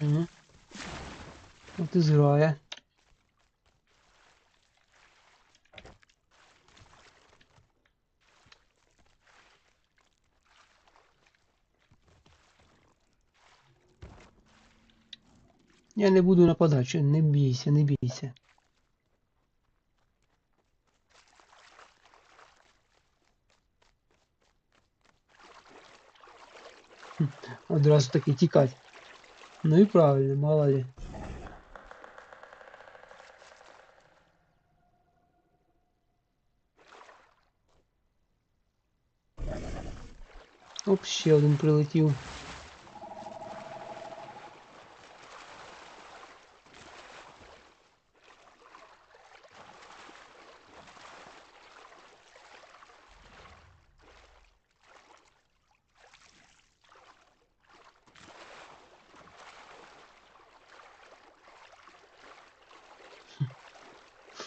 Угу. От і зграє. Я не буду нападати, що не бійся, не бійся. Одразу таки тікать. Ну і правильно, мало ли. Оп, ще один прилетів.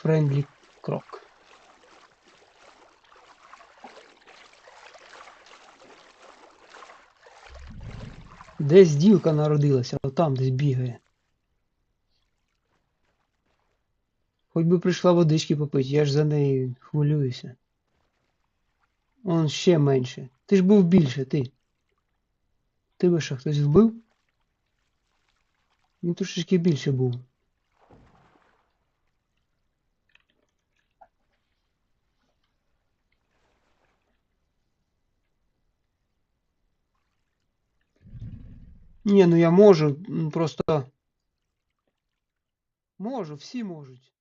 Френдлі крок. Десь дівка народилася, а там десь бігає. Хоч би прийшла водички попити, я ж за неї хвилююся. Он ще менше. Ти ж був більше, ти. Тебе що, хтось вбив? Він трошечки більше був. Ні, ну я можу, просто. Можу, всі можуть.